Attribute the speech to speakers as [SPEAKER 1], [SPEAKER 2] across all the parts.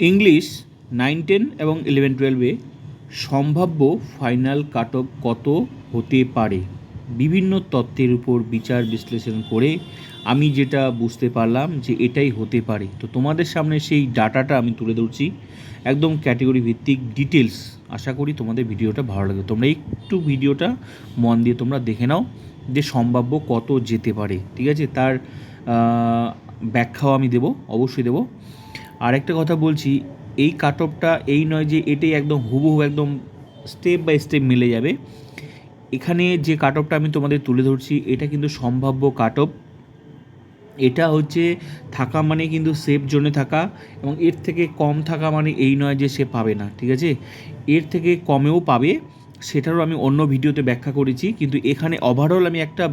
[SPEAKER 1] English nine ten এবং eleven টুয়েলভে সম্ভাব্য ফাইনাল কাট অফ কত হতে পারে? বিভিন্ন তত্ত্বের উপর বিচার বিশ্লেষণ করে আমি যেটা বুঝতে পারলাম যে এটাই হতে পারে। তো তোমাদের সামনে সেই ডাটাটা আমি তুলে ধরছি। একদম ক্যাটেগরি ভিত্তিক ডিটেলস আশা করি তোমাদের ভিডিওটা ভালো লাগে তোমরা একটু ভিডিওটা মন দিয়ে তোমরা দেখে নাও যে সম্ভাব্য কত যেতে পারে। ঠিক আছে? তার ব্যাখ্যাও আমি দেবো, অবশ্যই দেবো। আরেকটা কথা বলছি, এই কাট অফটা এই নয় যে এটাই একদম হুবহু একদম স্টেপ বাই স্টেপ মিলে যাবে। এখানে যে কাট অফটা আমি তোমাদের তুলে ধরছি, এটা কিন্তু সম্ভাব্য কাট অফ এটা হচ্ছে থাকা মানে কিন্তু সেফ জোনে থাকা এবং এর থেকে কম থাকা মানে এই নয় যে সে পাবে না, ঠিক আছে? এর থেকে কমেও পাবে। সেটারও আমি অন্য ভিডিওতে ব্যাখ্যা করেছি, কিন্তু এখানে ওভারঅল আমি একটা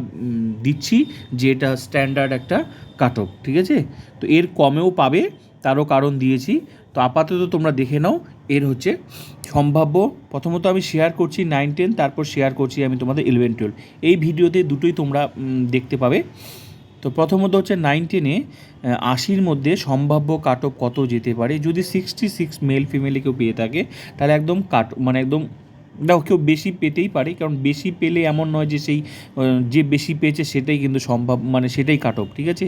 [SPEAKER 1] দিচ্ছি যে এটা স্ট্যান্ডার্ড একটা কাট ঠিক আছে? তো এর কমেও পাবে, তারও কারণ দিয়েছি। তো আপাতত তোমরা দেখে নাও, এর হচ্ছে সম্ভাব্য। প্রথমত আমি শেয়ার করছি নাইন টেন তারপর শেয়ার করছি আমি তোমাদের ইলেভেন টুয়েলভ এই ভিডিওতে দুটোই তোমরা দেখতে পাবে। তো প্রথমত হচ্ছে নাইন টেনে আশির মধ্যে সম্ভাব্য কাট কত যেতে পারে? যদি সিক্সটি সিক্স মেল ফিমেলে কেউ পেয়ে থাকে, তাহলে একদম কাট মানে একদম দেখো কেউ বেশি পেতেই পারে, কারণ বেশি পেলে এমন নয় যে সেই যে বেশি পেয়েছে সেটাই কিন্তু সম্ভব মানে সেটাই কাট অফ ঠিক আছে?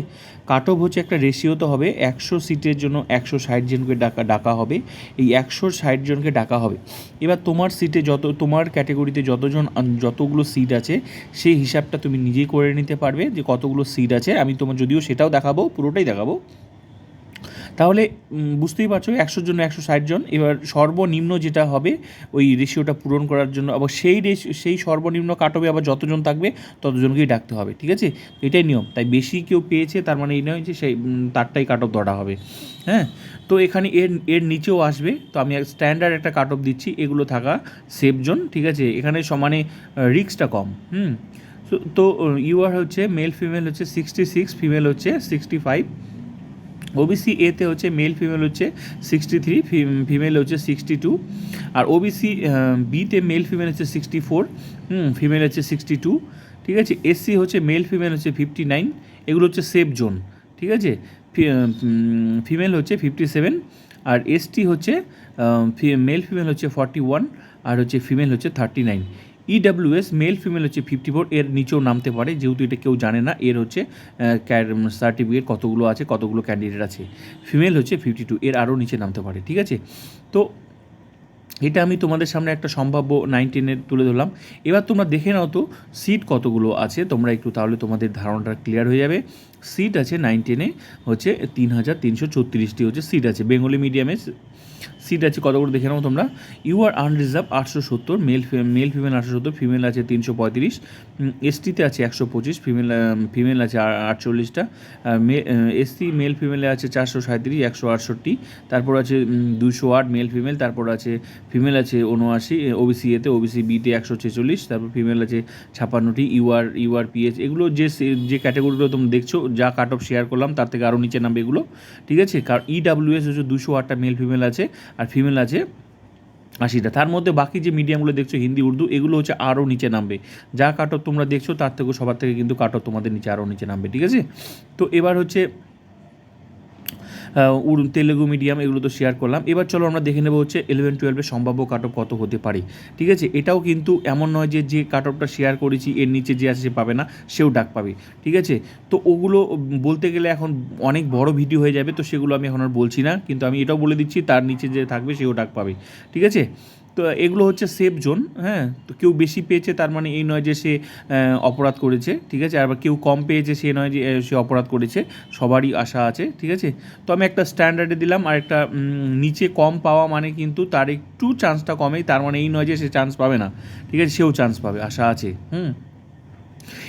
[SPEAKER 1] কাট অফ হচ্ছে একটা রেশিও তো হবে একশো সিটের জন্য একশো ষাট জনকে ডাকা ডাকা হবে, এই একশো ষাট জনকে ডাকা হবে। এবার তোমার সিটে যত, তোমার ক্যাটাগরিতে যতজন যতগুলো সিট আছে, সেই হিসাবটা তুমি নিজেই করে নিতে পারবে যে কতগুলো সিট আছে, আমি তোমার যদিও সেটাও দেখাবো, পুরোটাই দেখাবো তাহলে বুঝতেই পারছ, একশোর জন্য একশো ষাট জন। এবার সর্বনিম্ন যেটা হবে, ওই রেশিওটা পূরণ করার জন্য, আবার সেই রেশিও সেই সর্বনিম্ন কাটবে আবার যতজন থাকবে, ততজনকেই ডাকতে হবে, ঠিক আছে? এটাই নিয়ম। তাই বেশি কেউ পেয়েছে, তার মানে এই নয় যে সেই তারটাই কাট অফ ধরা হবে হ্যাঁ? তো এখানে এর এর নিচেও আসবে, তো আমি স্ট্যান্ডার্ড একটা কাট অফ দিচ্ছি, এগুলো থাকা সেফ জোন ঠিক আছে? এখানে সমানে রিক্সটা কম, হুম? তো- তো ইউআর হচ্ছে মেল ফিমেল হচ্ছে সিক্সটি সিক্স ফিমেল হচ্ছে সিক্সটি ফাইভ ওবিসি এতে হচ্ছে মেল ফিমেল হচ্ছে সিক্সটি থ্রি ফিমেল হচ্ছে সিক্সটি টু আর ওবিসি বিতে মেল ফিমেল হচ্ছে সিক্সটি ফোর ফিমেল হচ্ছে সিক্সটি টু ঠিক আছে? এসসি হচ্ছে মেল ফিমেল হচ্ছে ফিফটি নাইন এগুলো হচ্ছে সেফ জোন ঠিক আছে? ফিমেল হচ্ছে ফিফটি সেভেন আর এসটি হচ্ছে মেল ফিমেল হচ্ছে ফর্টি ওয়ান আর হচ্ছে ফিমেল হচ্ছে thirty nine EWS male female হচ্ছে ফিফটি ফোর এর নিচেও নামতে পারে, যেহেতু এটা কেউ জানে না, এর হচ্ছে সার্টিফিকেট কতগুলো আছে, কতগুলো ক্যান্ডিডেট আছে। ফিমেল হচ্ছে ফিফটি টু এর আরও নিচে নামতে পারে, ঠিক আছে? তো এটা আমি তোমাদের সামনে একটা সম্ভাব্য নাইনটিনের তুলে ধরলাম। এবার তোমরা দেখে নাও তো সিট কতগুলো আছে, তোমরা একটু তাহলে তোমাদের ধারণাটা ক্লিয়ার হয়ে যাবে। সিট আছে নাইন টেনে হচ্ছে তিন হাজার তিনশো ছত্রিশটি হচ্ছে সিট আছে, বেঙ্গলি মিডিয়ামে সিট আছে কতগুলো দেখে নাও তোমরা। ইউ আর আনরিজার্ভ আটশো সত্তর মেল মেল ফিমেল আটশো সত্তর ফিমেল আছে তিনশো পঁয়ত্রিশ এসটিতে আছে একশো পঁচিশ ফিমেল ফিমেল আছে আটচল্লিশটা এসসি মেল ফিমেলে আছে চারশো সাঁত্রিশ একশো আটষট্টি, তারপর আছে দুশো আট মেল ফিমেল তারপর আছে ফিমেল আছে উনআশি ওবিসি এতে ওবিসি বিতে একশো ছেচল্লিশ, তারপর ফিমেল আছে ছাপান্নটি ইউআর ইউআর পিএইচ এগুলো যে যে ক্যাটাগরিগুলো তোমরা দেখছ, যা কাট অফ শেয়ার করলাম, তার থেকে আরও নিচে নামবে এগুলো, ঠিক আছে? কারণ ইডাব্লিউএস হচ্ছে দুশো আটটা মেল ফিমেল আছে আর ফিমেল আছে আশিটা। তার মধ্যে বাকি যে মিডিয়ামগুলো দেখছ, হিন্দি, উর্দু, এগুলো হচ্ছে আরও নিচে নামবে। যা কাট তোমরা দেখছ, তার থেকে সবার থেকে কিন্তু কাট তোমাদের নিচে আরও নিচে নামবে, ঠিক আছে? তো এবার হচ্ছে তেলেগু মিডিয়াম, এগুলো তো শেয়ার করলাম। এবার চলো আমরা দেখে নেব হচ্ছে ইলেভেন টুয়েলভের সম্ভাব্য কাট অফ কত হতে পারে। ঠিক আছে? এটাও কিন্তু এমন নয় যে যে কাট অফটা শেয়ার করেছি, এর নিচে যে আছে সে পাবে না, সেও ডাক পাবে। ঠিক আছে? তো ওগুলো বলতে গেলে এখন অনেক বড় ভিডিও হয়ে যাবে, তো সেগুলো আমি এখন আর বলছি না, কিন্তু আমি এটাও বলে দিচ্ছি, তার নিচে যে থাকবে সেও ডাক পাবে। ঠিক আছে? তো এগুলো হচ্ছে সেফ জোন হ্যাঁ? তো কেউ বেশি পেয়েছে, তার মানে এই নয় যে সে অপরাধ করেছে, ঠিক আছে? আবার কেউ কম পেয়েছে, সে নয় যে, সে অপরাধ করেছে, সবারই আশা আছে, ঠিক আছে? তো আমি একটা স্ট্যান্ডার্ডে দিলাম, আর একটা নিচে কম পাওয়া মানে কিন্তু তার একটু চান্সটা কমেই, তার মানে এই নয় যে সে চান্স পাবে না, ঠিক আছে? সেও চান্স পাবে, আশা আছে, হুম?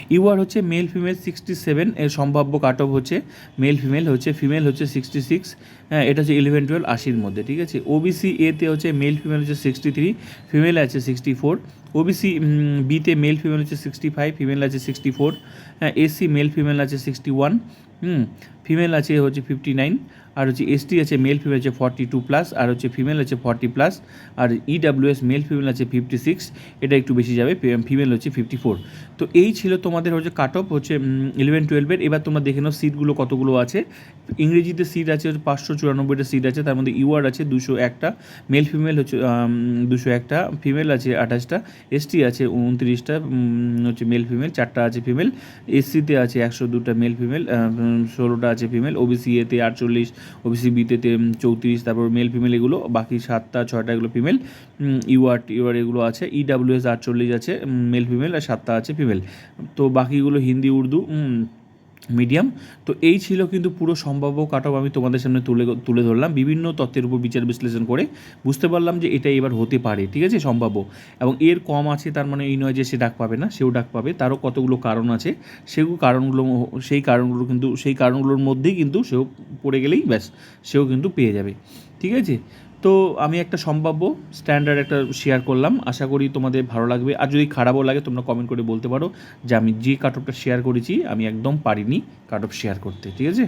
[SPEAKER 1] ইউআর হচ্ছে মেল ফিমেল সিক্সটি সেভেন এর সম্ভাব্য কাট অফ হচ্ছে মেল ফিমেল হচ্ছে ফিমেল হচ্ছে সিক্সটি সিক্স হ্যাঁ এটা হচ্ছে ইলেভেন টুয়েলভ আশির মধ্যে, ঠিক আছে? ওবিসি এতে হচ্ছে মেল ফিমেল হচ্ছে সিক্সটি থ্রি ফিমেল আছে সিক্সটি ফোর ওবিসি বিতে মেল ফিমেল হচ্ছে সিক্সটি ফাইভ ফিমেল আছে সিক্সটি ফোর হ্যাঁ এসসি মেল ফিমেল আছে সিক্সটি ওয়ান হুম ফিমেল আছে হচ্ছে ফিফটি নাইন আর হচ্ছে এসটি আছে মেল ফিমেল আছে ফর্টি টু প্লাস আর হচ্ছে ফিমেল আছে ফর্টি প্লাস আর ইডাব্লিউএস মেল ফিমেল আছে ফিফটি সিক্স এটা একটু বেশি যাবে ফিমেল হচ্ছে ফিফটি ফোর তো এই ছিল তোমাদের হচ্ছে কাট অফ হচ্ছে ইলেভেন টুয়েলভের এবার তোমরা দেখে নাও সিটগুলো কতগুলো আছে। ইংরেজিতে সিট আছে পাঁচশো চুরানব্বইটা সিট আছে, তার মধ্যে ইউআর আছে দুশো একটা মেল ফিমেল হচ্ছে দুশো একটা ফিমেল আছে আঠাশটা এসটি আছে উনত্রিশটা হচ্ছে মেল ফিমেল চারটা আছে ফিমেল এসসিতে আছে একশো দুটা মেল ফিমেল ষোলোটা আছে ফিমেল ওবিসি এতে আটচল্লিশ ওবিসি বিতে চৌত্রিশ, তারপর মেল ফিমেল এগুলো, বাকি সাতটা, ছয়টা এগুলো ফিমেল ইউআর ইউআর এগুলো আছে ইডাব্লিউএস আটচল্লিশ আছে মেল ফিমেল আর সাতটা আছে ফিমেল তো বাকিগুলো হিন্দি, উর্দু মিডিয়াম। তো এই ছিল কিন্তু পুরো সম্ভাব্য কাট আমি তোমাদের সামনে তুলে তুলে ধরলাম। বিভিন্ন তত্ত্বের উপর বিচার বিশ্লেষণ করে বুঝতে পারলাম যে এটা এবার হতে পারে, ঠিক আছে? সম্ভাব্য। এবং এর কম আছে, তার মানে এই নয় যে সে ডাক পাবে না, সেও ডাক পাবে। তারও কতগুলো কারণ আছে সেগুলো কারণগুলো সেই কারণগুলো কিন্তু সেই কারণগুলোর মধ্যেই কিন্তু সেও পড়ে গেলেই ব্যাস, সেও কিন্তু পেয়ে যাবে, ঠিক আছে? তো আমি একটা সম্ভাব্য স্ট্যান্ডার্ড একটা শেয়ার করলাম। আশা করি তোমাদের ভালো লাগবে। আর যদি খারাপও লাগে, তোমরা কমেন্ট করে বলতে পারো যে আমি যে কাট অফটা শেয়ার করেছি, আমি একদম পারিনি কাট অফ শেয়ার করতে, ঠিক আছে?